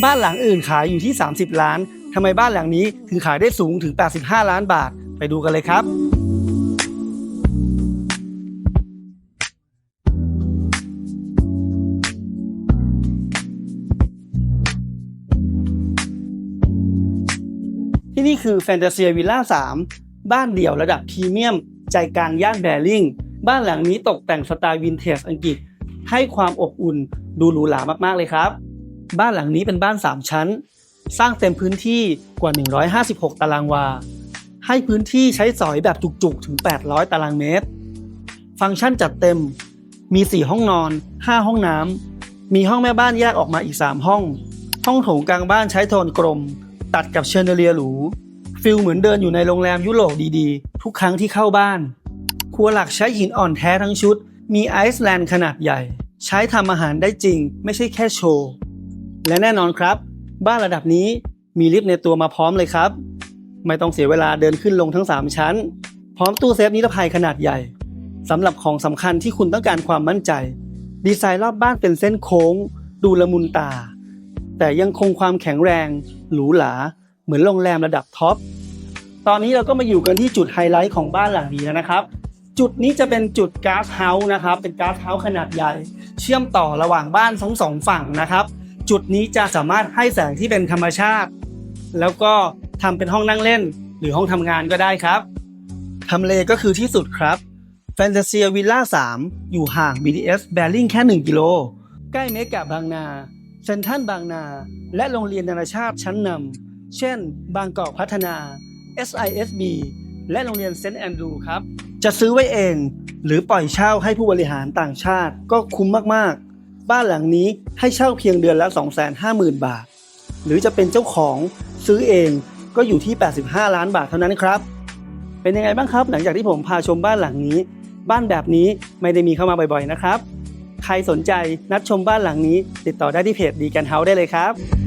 บ้านหลังอื่นขายอยู่ที่ 30 ล้านทำไมบ้านหลังนี้ถึงขายได้สูงถึง 85 ล้านบาท ไปดูกันเลยครับ ที่นี่คือแฟนตาเซียวิลล่า 3 บ้านเดี่ยวระดับพรีเมียม ใจกลางย่านแบริ่ง บ้านหลังนี้ตกแต่งสไตล์วินเทจอังกฤษ ให้ความอบอุ่นดูหรูหรามากๆเลยครับ บ้านหลังนี้เป็นบ้าน 3 ชั้น สร้างเต็มพื้นที่กว่า 156 ตารางวา ให้พื้นที่ใช้สอยแบบจุกๆ ถึง 800 ตารางเมตร ฟังก์ชันจัดเต็ม มี 4 ห้องนอน 5 ห้องน้ำ มีห้องแม่บ้านแยกออกมาอีก 3 ห้อง ห้องโถงกลางบ้านใช้โทนกลม ตัดกับเชนเดเลียหรู ฟิลเหมือนเดินอยู่ในโรงแรมยุโรปดีๆ ทุกครั้งที่เข้าบ้าน ครัวหลักใช้หินอ่อนแท้ทั้งชุด มีไอซ์แลนด์ขนาดใหญ่ ใช้ทำอาหารได้จริง ไม่ใช่แค่โชว์ และแน่นอนครับ บ้านระดับนี้มีลิฟต์ในตัวมาพร้อมเลยครับ ไม่ต้องเสียเวลาเดินขึ้นลงทั้ง 3 ชั้น พร้อมตู้เซฟนิรภัยขนาดใหญ่สำหรับของสำคัญที่คุณต้องการความมั่นใจ ดีไซน์รอบบ้านเป็นเส้นโค้ง ดูละมุนตา แต่ยังคงความแข็งแรง หรูหราเหมือนโรงแรมระดับท็อปตอนนี้เราก็มาอยู่กันที่จุดไฮไลท์ของบ้านหลังนี้แล้วนะครับ จุดนี้จะเป็นจุดก๊าซเฮาส์นะครับ เป็นก๊าซเฮาส์ขนาดใหญ่ เชื่อมต่อระหว่างบ้านทั้งสองฝั่งนะครับ จุดนี้จะสามารถให้แสงที่เป็นธรรมชาติ แล้วก็ทำเป็นห้องนั่งเล่น หรือห้องทำงานก็ได้ครับทำเลก็คือที่สุดครับแฟนตาเซียวิลล่า 3 อยู่ห่าง BTS แบริ่งแค่ 1 กิโล ใกล้เมกะบางนาเซนทัลบางนา และโรงเรียนนานาชาติชั้นนำเช่น บางกอกพัฒนา SISB และโรงเรียนเซนต์แอนดรูครับ จะซื้อไว้เอง หรือปล่อยเช่าให้ผู้บริหารต่างชาติก็คุ้มมากๆ บ้านหลังนี้ให้เช่าเพียงเดือนละ 250,000 บาท หรือจะเป็นเจ้าของซื้อเองก็อยู่ที่ 85 ล้านบาทเท่านั้นครับ เป็นยังไงบ้างครับหลังจากที่ผมพาชมบ้านหลังนี้ บ้านแบบนี้ไม่ได้มีเข้ามาบ่อยๆนะครับ ใครสนใจนัดชมบ้านหลังนี้ ติดต่อได้ที่เพจดีกันเฮาได้เลยครับ